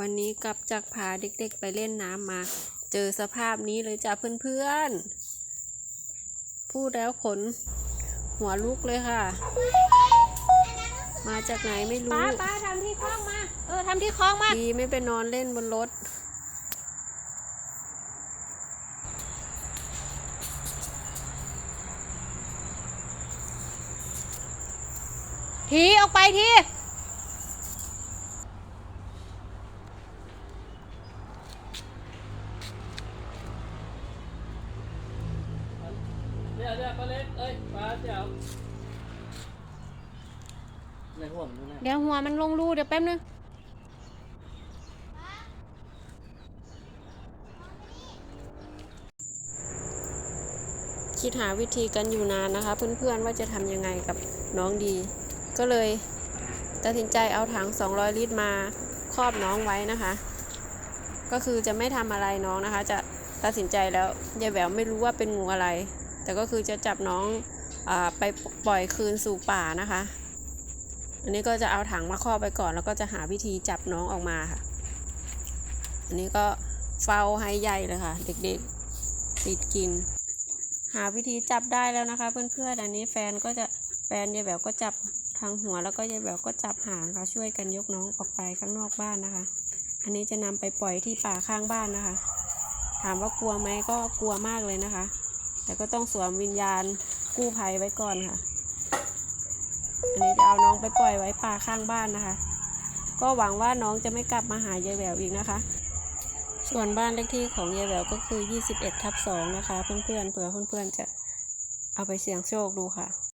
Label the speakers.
Speaker 1: วันนี้กลับจากพาเด็กๆไปเล่นน้ำมา เจอสภาพนี้เลยจ้ะเพื่อนๆ พูดแล้วขน หัวลุกเลยค่ะ มาจากไหนไม่รู้
Speaker 2: ป้าป้าทำที่คล้องมา เออทำที่คล้องมา
Speaker 1: ดีไม่ไปนอนเล่นบนรถ
Speaker 2: ทีออกไปที
Speaker 3: เดี๋ยวเดี๋ยวปลาเล็กเอ้ยปลาเจ๋วในห่วงด้วยนะ
Speaker 2: เดี๋ยวหัวมันลงรูเดี๋ยวแป๊บนึง
Speaker 1: คิดหาวิธีกันอยู่นานนะคะ เพื่อนๆว่าจะทำยังไงกับน้องดี ก็เลยตัดสินใจเอาถัง 200 ลิตรมาครอบน้องไว้นะคะ ก็คือจะไม่ทำอะไรน้องนะคะ จะตัดสินใจแล้วยายแหววไม่รู้ว่าเป็นงูอะไร แต่ก็คือจะจับน้องอไปปล่อยคืนสู่ป่านะคะ อันนี้ก็จะเอาถังมาครอบไปก่อน แล้วก็จะหาวิธีจับน้องออกมาค่ะ อันนี้ก็เฝ้าให้ใหญ่เลยค่ะ เด็กๆติดกิน หาวิธีจับได้แล้วนะคะ เพื่อนๆอันนี้แฟนก็จะแฟนยายแหววก็จับทางหัวแล้วก็ยายแหววก็จับหางค่ะช่วยกันยกน้องออกไปข้างนอกบ้านนะคะ อันนี้จะนำไปปล่อยที่ป่าข้างบ้านนะคะ ถามว่ากลัวไหมก็กลัวมากเลยนะคะ แต่ก็ต้องสวมวิญญาณกู้ภัยไว้ก่อนค่ะ อันนี้จะเอาน้องไปปล่อยไว้ป่าข้างบ้านนะคะ ก็หวังว่าน้องจะไม่กลับมาหายายแหววอีกนะคะ ส่วนบ้านเลขที่ของยายแหววก็คือ 21ทับ2นะคะ เพื่อนๆเผื่อเพื่อนๆจะเอาไปเสี่ยงโชคดูค่ะ